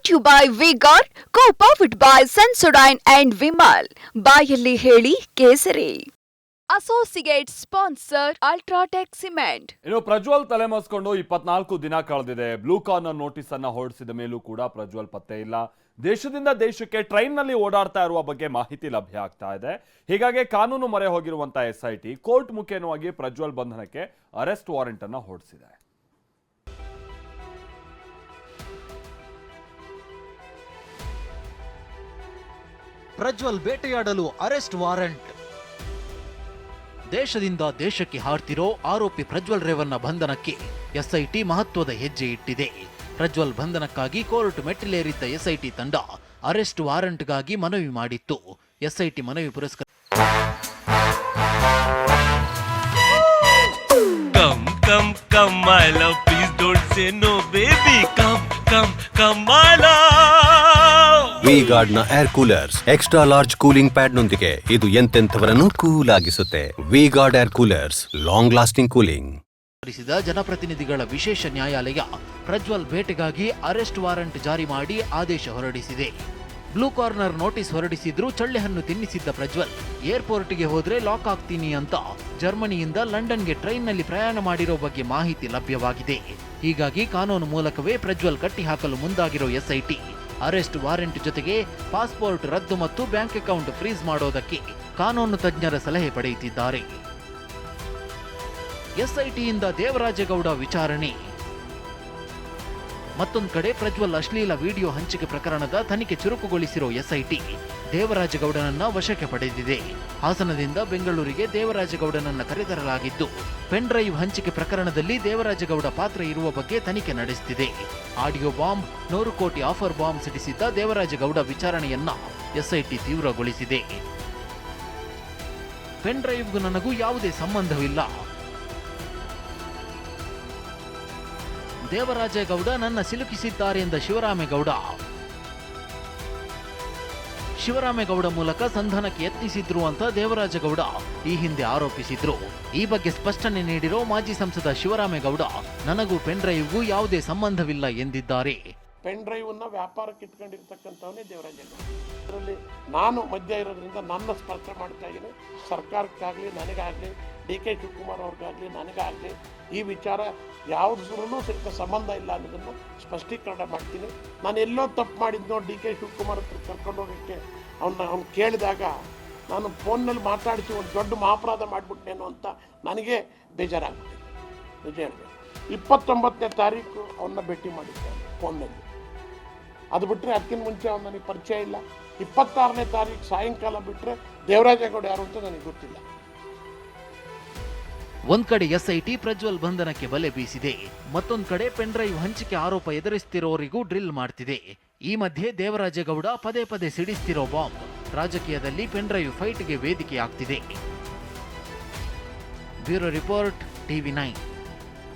Brought you by Vigor co powered by Sensodyne and Vimal ಬಾಯಲ್ಲಿ ಹೇಳಿ ಕೇಸರಿ. Associate sponsor UltraTech cement ಇನ್ನು ಪ್ರಜ್ವಲ್ ತಲೆಮರೆಸ್ಕೊಂಡು ಇಪ್ಪತ್ನಾಲ್ಕು ದಿನ ಕಳೆದಿದೆ. ಬ್ಲೂ ಕಾರ್ನರ್ ನೋಟಿಸ್ ಅನ್ನ ಹೊರಡಿಸಿದ ಮೇಲೂ ಕೂಡ ಪ್ರಜ್ವಲ್ ಪತ್ತೆ ಇಲ್ಲ. ದೇಶದಿಂದ ದೇಶಕ್ಕೆ ಟ್ರೈನ್ನಲ್ಲಿ ಓಡಾಡ್ತಾ ಇರುವ ಬಗ್ಗೆ ಮಾಹಿತಿ ಲಭ್ಯ ಆಗ್ತಾ ಇದೆ. ಹೀಗಾಗಿ ಕಾನೂನು ಮೊರೆ ಹೋಗಿರುವಂತಹ ಎಸ್ಐಟಿ ಕೋರ್ಟ್ ಮುಖೇನವಾಗಿ ಪ್ರಜ್ವಲ್ ಬಂಧನಕ್ಕೆ ಅರೆಸ್ಟ್ ವಾರೆಂಟ್ ಅನ್ನ ಹೊರಡಿಸಿದೆ. ಪ್ರಜ್ವಲ್ ಬೇಟೆಯಾಡಲು ಅರೆಸ್ಟ್ ವಾರೆಂಟ್ ದೇಶದಿಂದ ದೇಶಕ್ಕೆ ಹಾರ್ತಿರೋ ಆರೋಪಿ ಪ್ರಜ್ವಲ್ ರೇವಣ್ಣ ಬಂಧನಕ್ಕೆ ಎಸ್ಐಟಿ ಮಹತ್ವದ ಹೆಜ್ಜೆ ಇಟ್ಟಿದೆ ಪ್ರಜ್ವಲ್ ಬಂಧನಕ್ಕಾಗಿ ಕೋರ್ಟ್ ಮೆಟ್ಟಿಲೇರಿದ್ದ ಎಸ್ಐಟಿ ತಂಡ ಅರೆಸ್ಟ್ ವಾರೆಂಟ್ಗಾಗಿ ಮನವಿ ಮಾಡಿತ್ತು ಎಸ್ಐಟಿ ಮನವಿ ಪುರಸ್ಕಾರ love. Please don't say no, baby. Come, come, my Guard V air coolers extra large cooling pad ನೊಂದಿಗೆ ಇದು ಎಂತೆಂಥವರನ್ನು cool ಆಗಿಸುತ್ತೆ V Guard air coolers long lasting cooling ಜನಪ್ರತಿನಿಧಿಗಳ ವಿಶೇಷ ನ್ಯಾಯಾಲಯ ಪ್ರಜ್ವಲ್ ಭೇಟೆಗಾಗಿ ಅರೆಸ್ಟ್ ವಾರೆಂಟ್ ಜಾರಿ ಮಾಡಿ ಆದೇಶ ಹೊರಡಿಸಿದೆ. ಬ್ಲೂ ಕಾರ್ನರ್ ನೋಟಿಸ್ ಹೊರಡಿಸಿದ್ರು ಚಳ್ಳೆಹಣ್ಣು ತಿನ್ನಿಸಿದ್ದ ಪ್ರಜ್ವಲ್, ಏರ್ಪೋರ್ಟ್ಗೆ ಹೋದ್ರೆ ಲಾಕ್ ಆಗ್ತೀನಿ ಅಂತ ಜರ್ಮನಿಯಿಂದ ಲಂಡನ್ಗೆ ಟ್ರೈನ್ನಲ್ಲಿ ಪ್ರಯಾಣ ಮಾಡಿರೋ ಬಗ್ಗೆ ಮಾಹಿತಿ ಲಭ್ಯವಾಗಿದೆ. ಹೀಗಾಗಿ ಕಾನೂನು ಮೂಲಕವೇ ಪ್ರಜ್ವಲ್ ಕಟ್ಟಿಹಾಕಲು ಮುಂದಾಗಿರೋ ಎಸ್ಐಟಿ. ಅರೆಸ್ಟ್ ವಾರೆಂಟ್ ಜೊತೆಗೆ ಪಾಸ್ಪೋರ್ಟ್ ರದ್ದು ಮತ್ತು ಬ್ಯಾಂಕ್ ಅಕೌಂಟ್ ಫ್ರೀಸ್ ಮಾಡೋದಕ್ಕೆ ಕಾನೂನು ತಜ್ಞರ ಸಲಹೆ ಪಡೆಯುತ್ತಿದ್ದಾರೆ. ಎಸ್ಐಟಿಯಿಂದ ದೇವರಾಜೇಗೌಡ ವಿಚಾರಣೆ. ಮತ್ತೊಂದು ಕಡೆ ಪ್ರಜ್ವಲ್ ಅಶ್ಲೀಲ ವಿಡಿಯೋ ಹಂಚಿಕೆ ಪ್ರಕರಣದ ತನಿಖೆ ಚುರುಕುಗೊಳಿಸಿರೋ ಎಸ್ಐಟಿ. ದೇವರಾಜೇಗೌಡನನ್ನ ವಶಕ್ಕೆ ಪಡೆದಿದೆ. ಹಾಸನದಿಂದ ಬೆಂಗಳೂರಿಗೆ ದೇವರಾಜಗೌಡನನ್ನ ಕರೆತರಲಾಗಿದ್ದು ಪೆನ್ ಡ್ರೈವ್ ಹಂಚಿಕೆ ಪ್ರಕರಣದಲ್ಲಿ ದೇವರಾಜಗೌಡ ಪಾತ್ರ ಇರುವ ಬಗ್ಗೆ ತನಿಖೆ ನಡೆಸುತ್ತಿದೆ ಆಡಿಯೋ ಬಾಂಬ್, ನೂರು ಕೋಟಿ ಆಫರ್ ಬಾಂಬ್ ಸಿಡಿಸಿದ್ದ ದೇವರಾಜಗೌಡ ವಿಚಾರಣೆಯನ್ನ ಎಸ್ಐಟಿ ತೀವ್ರಗೊಳಿಸಿದೆ. ಪೆನ್ ಡ್ರೈವ್ಗೂ ನನಗೂ ಯಾವುದೇ ಸಂಬಂಧವಿಲ್ಲ. ದೇವರಾಜೇಗೌಡ ನನ್ನ ಸಿಲುಕಿಸಿದ್ದಾರೆ ಎಂದ ಶಿವರಾಮೇಗೌಡ ಶಿವರಾಮೇಗೌಡ ಮೂಲಕ ಸಂಧಾನಕ್ಕೆ ಯತ್ನಿಸಿದ್ರು ಅಂತ ದೇವರಾಜಗೌಡ ಈ ಹಿಂದೆ ಆರೋಪಿಸಿದ್ರು. ಈ ಬಗ್ಗೆ ಸ್ಪಷ್ಟನೆ ನೀಡಿರೋ ಮಾಜಿ ಸಂಸದ ಶಿವರಾಮೇಗೌಡ, ನನಗೂ ಪೆನ್ ಡ್ರೈವ್ಗೂ ಯಾವುದೇ ಸಂಬಂಧವಿಲ್ಲ ಎಂದಿದ್ದಾರೆ. ಪೆನ್ ಡ್ರೈವನ್ನ ವ್ಯಾಪಾರಕ್ಕೆ ಇಟ್ಕೊಂಡಿರ್ತಕ್ಕಂಥವನೇ ದೇವರಾಜೇಗೌಡ ಇದರಲ್ಲಿ ನಾನು ಮಧ್ಯ ಇರೋದ್ರಿಂದ ನನ್ನ ಸ್ಪರ್ಧೆ ಮಾಡ್ತಾ ಇದ್ದೀನಿ. ಸರ್ಕಾರಕ್ಕಾಗಲಿ, ನನಗಾಗಲಿ, ಡಿ ಕೆ ಶಿವಕುಮಾರ್ ಅವ್ರಿಗಾಗಲಿ, ನನಗಾಗಲಿ, ಈ ವಿಚಾರ ಯಾವುದ್ರೂ ಸ್ವಲ್ಪ ಸಂಬಂಧ ಇಲ್ಲ ಅನ್ನೋದನ್ನು ಸ್ಪಷ್ಟೀಕರಣ ಮಾಡ್ತೀನಿ. ನಾನು ಎಲ್ಲೋ ತಪ್ಪು ಮಾಡಿದ್ನೋ ಡಿ ಕೆ ಶಿವಕುಮಾರ್ ಹತ್ರ ಕರ್ಕೊಂಡು ಹೋಗೋಕ್ಕೆ ಅವನ್ನ ಅವ್ನು ಕೇಳಿದಾಗ ನಾನು ಫೋನ್ನಲ್ಲಿ ಮಾತಾಡಿಸಿ ಒಂದು ದೊಡ್ಡ ಮಹಾಪರಾಧ ಮಾಡಿಬಿಟ್ಟೇನೋ ಅಂತ ನನಗೆ ಬೇಜಾರಾಗ್ಬಿಟ್ಟಿದೆ. ನಿಜ ಹೇಳಬೇಕು. ಇಪ್ಪತ್ತೊಂಬತ್ತನೇ ತಾರೀಕು ಅವನ್ನ ಭೇಟಿ ಮಾಡಿದ್ದೆ ಫೋನ್ನಲ್ಲಿ. ಅದು ಬಿಟ್ಟರೆ ಅದಕ್ಕಿಂತ ಮುಂಚೆ ಅವ್ನು ನನಗೆ ಪರಿಚಯ ಇಲ್ಲ. ಇಪ್ಪತ್ತಾರನೇ ತಾರೀಕು ಸಾಯಂಕಾಲ ಬಿಟ್ಟರೆ ದೇವರಾಜೇಗೌಡ ಯಾರು ಅಂತ ನನಗೆ ಗೊತ್ತಿಲ್ಲ. ಒಂದ್ ಕಡೆ ಎಸ್ಐಟಿ ಪ್ರಜ್ವಲ್ ಬಂಧನಕ್ಕೆ ಬಲೆ ಬೀಸಿದೆ. ಮತ್ತೊಂದ್ ಕಡೆ ಪೆನ್ ಡ್ರೈವ್ ಹಂಚಿಕೆ ಆರೋಪ ಎದುರಿಸ್ತಿರೋರಿಗೂ ಡ್ರಿಲ್ ಮಾಡ್ತಿದೆ. ಈ ಮಧ್ಯೆ ದೇವರಾಜೇಗೌಡ ಪದೇ ಪದೇ ಸಿಡಿಸ್ತಿರೋ ಬಾಂಬ್ ರಾಜಕೀಯದಲ್ಲಿ ಪೆನ್ಡ್ರೈವ್ ಫೈಟ್ಗೆ ವೇದಿಕೆ ಆಗ್ತಿದೆ bureau report, TV nine.